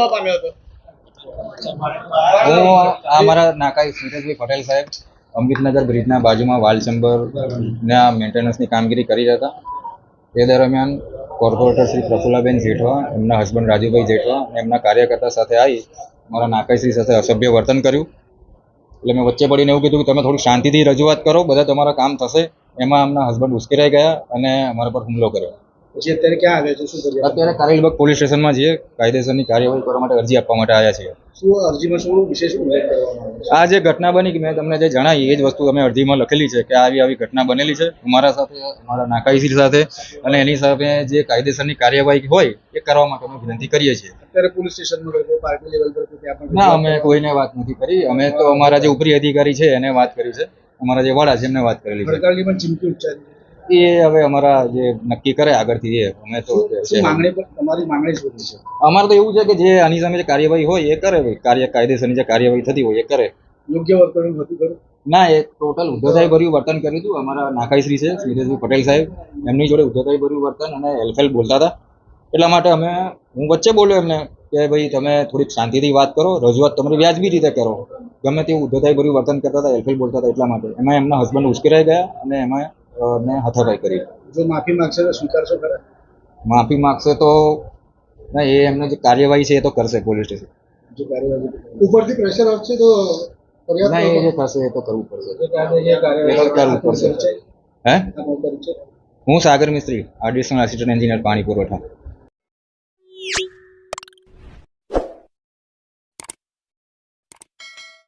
બનવા પામ્યો હતો. હું આ મારા નાકા સુરેશભાઈ પટેલ સાહેબ, અમૃતનગર બ્રિજના બાજુમાં વાલચંબરના મેન્ટેનન્સની કામગીરી કરી રહ્યા હતા. તે દરમિયાન કોર્પોરેટર શ્રી પ્રફુલ્લાબેન જેઠવા, એમના હસબન્ડ રાજુભાઈ જેઠવા અને એમના કાર્યકર્તા સાથે આવી મારા નાકાઈશ્રી સાથે અસભ્ય વર્તન કર્યું. એટલે મેં વચ્ચે પડીને એવું કીધું કે તમે થોડી શાંતિથી રજૂઆત કરો, બધા તમારા કામ થશે. એમાં એમના હસબન્ડ ઉશ્કેરાઈ ગયા અને અમારા પર હુમલો કર્યો. પછી અત્યારે ક્યાં આવ્યા છે? શું કરી અત્યારે કારેલબાગ પોલીસ સ્ટેશનમાં જઈએ. કાયદેસરની કાર્યવાહી કરવા માટે અરજી આપવા માટે આવ્યા છીએ. શું અરજીમાં શું વિશેષ ઉલ્લેખ કરવામાં આવ્યો આ જે ઘટના બની કે મેં તમને જે જણાવી એ જ વસ્તુ અમે અરજીમાં લખેલી છે કે આવી આવી ઘટના બનેલી છે. અમારા સાથે અમારા નાકાઈશ્રી સાથે અને એની સાથે જે કાયદેસરની કાર્યવાહી હોય એ કરવા માટે અમે વિનંતી કરીએ છીએ. અત્યારે પોલીસ સ્ટેશનમાં પાર્ટી લેવલ પર ના અમે કોઈને વાત નથી કરી. અમે તો અમારા જે ઉપરી અધિકારી છે એને વાત કરી છે. અમારા જે વાળા છે એમને વાત કરેલી છે. ચીમકી ઉચ્ચારી છે. એ હવે અમારા જે નક્કી કરે આગળથી એ. અમે તો માંગણી પર તમારી માંગણી શું છે? અમારે તો એવું છે કે જે આની સામે જે કાર્યવાહી હોય એ કરે ભાઈ. કાર્ય કાયદેસરની જે કાર્યવાહી થતી હોય એ કરે. યોગ્ય વર્તન હતું ખરું ના એ ટોટલ ઉદ્ધતાઈ ભર્યું વર્તન કર્યું હતું. અમારા નાકાઈશ્રી છે સુરેશભાઈ પટેલ સાહેબ. એમની જોડે ઉદ્ધતાઈ ભર્યું વર્તન અને હેલફેલ બોલતા હતા. એટલા માટે અમે હું વચ્ચે બોલ્યો એમને કે ભાઈ તમે થોડીક શાંતિથી વાત કરો. રજૂઆત તમારી વ્યાજબી રીતે કરો. ગમે તેવું ઉદ્ધતાઈ ભર્યું વર્તન કરતા હતા એલફેલ બોલતા હતા એટલા માટે. એમાં એમના હસબન્ડ ઉશ્કેરાઈ ગયા અને એમાં ને હાથાપાઈ કરી. જો માફી માંગશે તો સ્વીકારશો ખરા? માફી માગશે તો ના એ એમને જે કાર્યવાહી છે એ તો કરશે પોલીસ સ્ટેશન. જો કાર્યવાહી ઉપરથી પ્રેશર આવશે તો ના એ જે થશે એ તો કરવું પડશે. કરવું પડશે. હે? હું Sagar Mistry additional assistant engineer પાણી પુરવઠા